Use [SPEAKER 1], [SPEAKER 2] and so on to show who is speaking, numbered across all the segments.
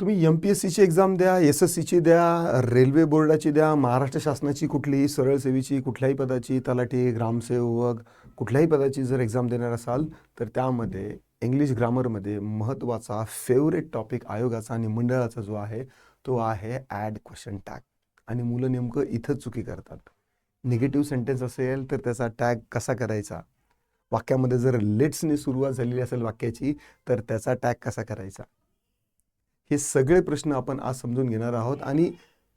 [SPEAKER 1] तुम्ही M P S सीची exam द्या एस एस सीची द्या रेल्वे बोर्डाची द्या महाराष्ट्र शासनाची कुठलीही सरळ सेवेची कुठल्याही पदाची तलाठी ग्रामसेवक कुठल्याही पदाची जर एक्झाम देणार असाल तर त्यामध्ये इंग्लिश ग्रामरमध्ये महत्त्वाचा फेवरेट टॉपिक आयोगाचा आणि मंडळाचा जो आहे तो आहे ॲड क्वेश्चन टॅग आणि मुलं नेमकं इथंच चुकी करतात. निगेटिव्ह सेंटेन्स असेल तर त्याचा टॅग कसा करायचा? वाक्यामध्ये जर लेट्सने सुरुवात झालेली असेल वाक्याची तर त्याचा टॅग कसा करायचा? हे सगळे प्रश्न आपण आज समजून घेणार आहोत. आणि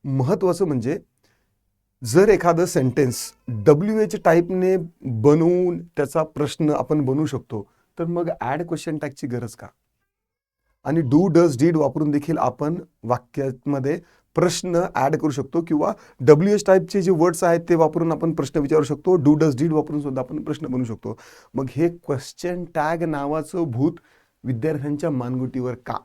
[SPEAKER 1] महत्त्वाचं म्हणजे जर एखादं सेंटेन्स डब्ल्यू एच टाईपने बनवून त्याचा प्रश्न आपण बनवू शकतो तर मग ॲड क्वेश्चन टॅगची गरज का? आणि डू डज डीड वापरून देखील आपण वाक्यामध्ये प्रश्न ॲड करू शकतो किंवा डब्ल्यू एच टाईपचे जे वर्ड्स आहेत ते वापरून आपण प्रश्न विचारू शकतो. डू डज डीड वापरून सुद्धा आपण प्रश्न बनवू शकतो. मग हे क्वेश्चन टॅग नावाचं भूत विद्यार्थ्यांच्या मानगुटीवर का?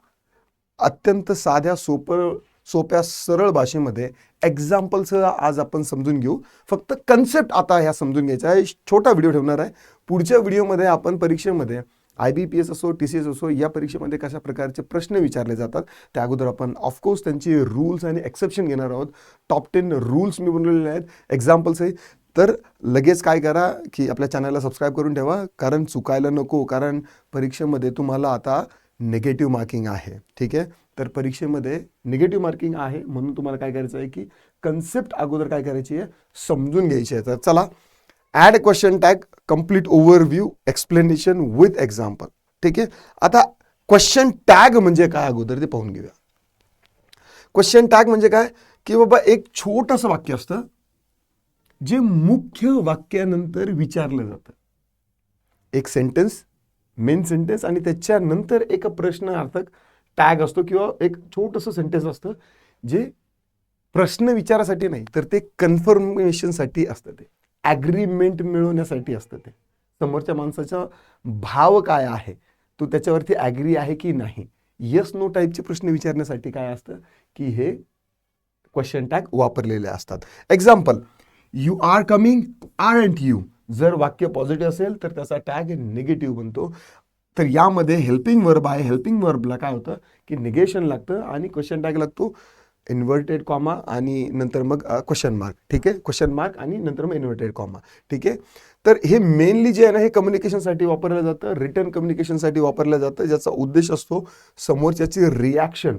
[SPEAKER 1] अत्यंत साध्या सोपं सोप्या सरळ भाषेमध्ये एक्झाम्पलचं आज आपण समजून घेऊ. फक्त कन्सेप्ट आता ह्या समजून घ्यायचा आहे. छोटा व्हिडिओ ठेवणार आहे. पुढच्या व्हिडिओमध्ये आपण परीक्षेमध्ये आय बी पी एस असो टी सी एस असो या परीक्षेमध्ये कशा प्रकारचे प्रश्न विचारले जातात त्या अगोदर आपण ऑफकोर्स त्यांची रूल्स आणि एक्सेप्शन घेणार आहोत. टॉप टेन रूल्स मी बनवलेले आहेत. एक्झाम्पल्सही तर लगेच काय करा की आपल्या चॅनलला सबस्क्राईब करून ठेवा. कारण चुकायला नको. कारण परीक्षेमध्ये तुम्हाला आता निगेटिव्ह मार्किंग आहे. ठीक आहे? तर परीक्षेमध्ये निगेटिव्ह मार्किंग आहे म्हणून तुम्हाला काय करायचं आहे की कन्सेप्ट अगोदर काय करायची आहे? समजून घ्यायची आहे. तर चला add question tag complete overview explanation with example ठीक आहे? आता क्वेश्चन टॅग म्हणजे काय अगोदर ते पाहून घेऊया. क्वेश्चन टॅग म्हणजे काय? की बाबा एक छोटंसं वाक्य असतं जे मुख्य वाक्यानंतर विचारलं जातं. एक सेंटेन्स मेन सेंटेन्स आणि त्याच्यानंतर एक प्रश्नार्थक टॅग असतो किंवा एक छोटंसं सेंटेन्स असतं जे प्रश्न विचारासाठी नाही तर ते कन्फर्मेशनसाठी असतं ते. ॲग्रीमेंट मिळवण्यासाठी असतं ते. समोरच्या माणसाचा भाव काय आहे? तो त्याच्यावरती ॲग्री आहे की नाही? यस नो टाईपचे प्रश्न विचारण्यासाठी काय असतं? की हे क्वेश्चन टॅग वापरलेले असतात. Example you are coming are and you जर वाक्य पॉझिटिव्ह असेल तर त्याचा टॅग निगेटिव्ह बनतो. तर यामध्ये हेल्पिंग वर्ब आहे. हेल्पिंग वर्बला काय होतं? की निगेशन लागतं आणि क्वेश्चन टॅग लागतो. इन्व्हर्टेड कॉमा आणि नंतर मग क्वेश्चन मार्क ठीक आहे? क्वेश्चन मार्क आणि नंतर मग इन्व्हर्टेड कॉमा ठीक आहे? तर हे मेनली जे आहे ना हे कम्युनिकेशनसाठी वापरलं जातं. रिटर्न कम्युनिकेशनसाठी वापरलं जातं. ज्याचा उद्देश असतो समोरच्याची रिॲक्शन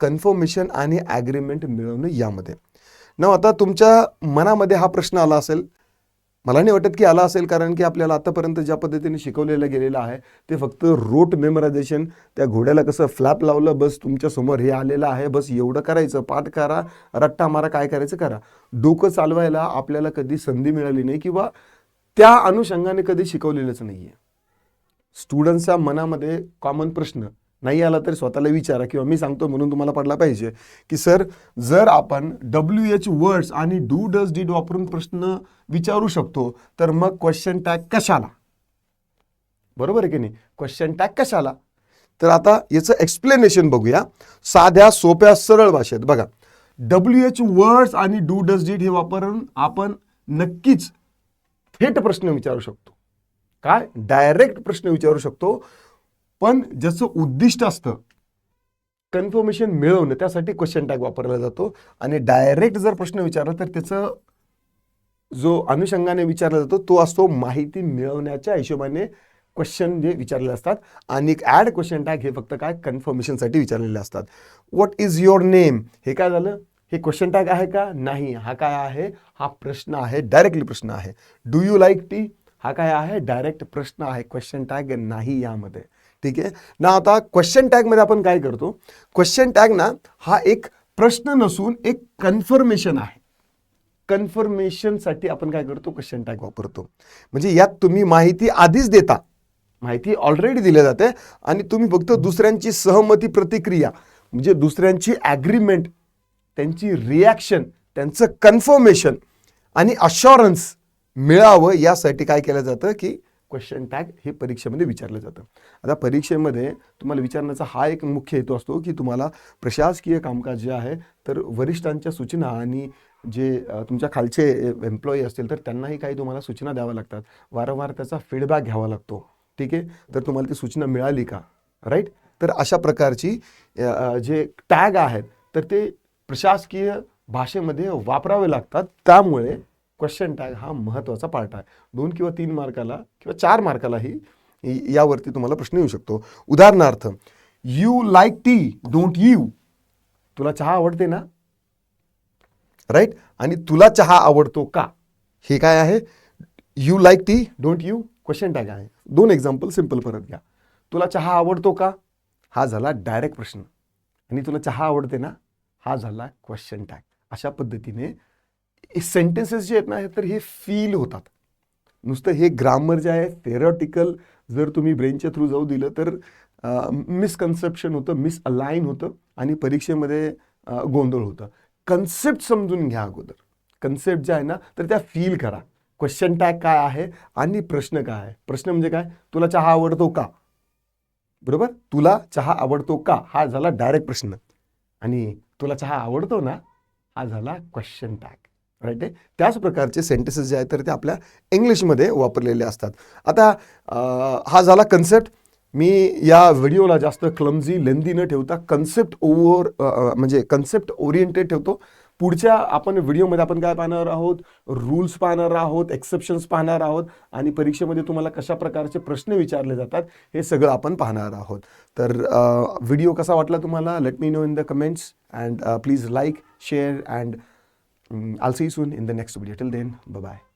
[SPEAKER 1] कन्फर्मेशन आणि ॲग्रीमेंट मिळवणं यामध्ये. ना आता तुमच्या मनामध्ये हा प्रश्न आला असेल मला नाही वाटत की आला असेल कारण की आपल्याला आतापर्यंत ज्या पद्धतीने शिकवलेलं गेलेलं आहे ते फक्त रोट मेमरायझेशन त्या घोड्याला कसं फ्लॅप लावलं बस तुमच्यासमोर हे आलेलं आहे बस एवढं करायचं पाठ करा रट्टा मारा काय करायचं करा. डोकं चालवायला आपल्याला कधी संधी मिळाली नाही किंवा त्या अनुषंगाने कधी शिकवलेलंच नाही आहे स्टुडंट्सच्या मनामध्ये कॉमन प्रश्न नाही आला तरी स्वतःला विचारा किंवा मी सांगतो म्हणून तुम्हाला पडला पाहिजे की सर जर आपण डब्ल्यू एच वर्ड्स आणि डू डज डीड वापरून प्रश्न विचारू शकतो तर मग क्वेश्चन टॅग कशाला? बरोबर आहे की नाही? क्वेश्चन टॅग कशाला? तर आता याचं एक्सप्लेनेशन बघूया. साध्या सोप्या सरळ भाषेत. बघा डब्ल्यू एच वर्ड्स आणि डू डज डीड हे वापरून आपण नक्कीच थेट प्रश्न विचारू शकतो. काय? डायरेक्ट प्रश्न विचारू शकतो. पण ज्याचं उद्दिष्ट असतं कन्फर्मेशन मिळवणं त्यासाठी क्वेश्चन टॅग वापरला जातो. आणि डायरेक्ट जर प्रश्न विचारला तर त्याचं जो अनुषंगाने विचारला जातो तो असतो माहिती मिळवण्याच्या हिशोबाने क्वेश्चन जे विचारलेले असतात. आणि ॲड क्वेश्चन टॅग हे फक्त काय? कन्फर्मेशनसाठी विचारलेले असतात. व्हॉट इज युअर नेम हे काय झालं? हे क्वेश्चन टॅग आहे का? नाही. हा काय आहे? हा प्रश्न आहे. डायरेक्टली प्रश्न आहे. डू यू लाईक टी हा काय आहे? डायरेक्ट प्रश्न आहे. क्वेश्चन टॅग नाही यामध्ये. ठीक आहे? ना आता क्वेश्चन टॅगमध्ये आपण काय करतो? क्वेश्चन टॅग ना हा एक प्रश्न नसून एक कन्फर्मेशन आहे. कन्फर्मेशनसाठी आपण काय करतो? क्वेश्चन टॅग वापरतो. म्हणजे यात तुम्ही माहिती आधीच देता. माहिती ऑलरेडी दिली जाते आणि तुम्ही फक्त दुसऱ्यांची सहमती प्रतिक्रिया म्हणजे दुसऱ्यांची ॲग्रीमेंट त्यांची रिॲक्शन त्यांचं कन्फर्मेशन आणि अशॉरन्स मिळावं यासाठी काय केलं जातं की क्वेश्चन टॅग हे परीक्षेमध्ये विचारलं जातं. आता परीक्षेमध्ये तुम्हाला विचारण्याचा हा एक मुख्य हेतू असतो की तुम्हाला प्रशासकीय कामकाज जे आहे तर वरिष्ठांच्या सूचना आणि जे तुमच्या खालचे एम्प्लॉई असतील तर त्यांनाही काही तुम्हाला सूचना द्याव्या लागतात. वारंवार त्याचा फीडबॅक घ्यावा लागतो. ठीक आहे? तर तुम्हाला ती सूचना मिळाली का? राईट तर अशा प्रकारची जे टॅग आहेत तर ते प्रशासकीय भाषेमध्ये वापरावे लागतात. त्यामुळे क्वेश्चन टॅग हा महत्त्वाचा पार्ट आहे. दोन किंवा तीन मार्काला किंवा चार मार्कालाही यावरती तुम्हाला प्रश्न येऊ शकतो. उदाहरणार्थ you like tea don't you तुला चहा आवडते ना? राईट आणि तुला चहा आवडतो का? हे काय आहे? You like tea don't you question tag आहे. दोन एक्झाम्पल सिंपल परत घ्या. तुला चहा आवडतो का? हा झाला डायरेक्ट प्रश्न. आणि तुला चहा आवडते ना? हा झाला क्वेश्चन टॅग अशा पद्धतीने सेंटेन्सेस जे आहेत ना तर हे फील होतात. नुसतं हे ग्रामर जे आहे थेरॉटिकल जर तुम्ही ब्रेनच्या थ्रू जाऊ दिलं तर मिसकन्सेप्शन होतं मिस अलाईन होतं आणि परीक्षेमध्ये गोंधळ होतं. कन्सेप्ट समजून घ्या अगोदर. कन्सेप्ट जे आहे ना तर त्या फील करा. क्वेश्चन टॅग काय आहे आणि प्रश्न काय आहे? प्रश्न म्हणजे काय? तुला चहा आवडतो का? बरोबर? तुला चहा आवडतो का? हा झाला डायरेक्ट प्रश्न. आणि तुला चहा आवडतो ना? हा झाला क्वेश्चन टॅग राईट आहे त्याच प्रकारचे सेंटेन्सेस जे आहेत तर ते आपल्या इंग्लिशमध्ये वापरलेले असतात. आता हा झाला कन्सेप्ट मी या व्हिडिओला जास्त क्लमझी लेंदी न ठेवता कन्सेप्ट ओव्हर म्हणजे कन्सेप्ट ओरिएंटेड ठेवतो. पुढच्या आपण व्हिडिओमध्ये आपण काय पाहणार आहोत? रूल्स पाहणार आहोत एक्सेप्शन्स पाहणार आहोत आणि परीक्षेमध्ये तुम्हाला कशा प्रकारचे प्रश्न विचारले जातात हे सगळं आपण पाहणार आहोत. तर व्हिडिओ कसा वाटला तुम्हाला? Let me know in the comments and please like share and Mm, I'll see you soon in the next video. Till then, bye bye.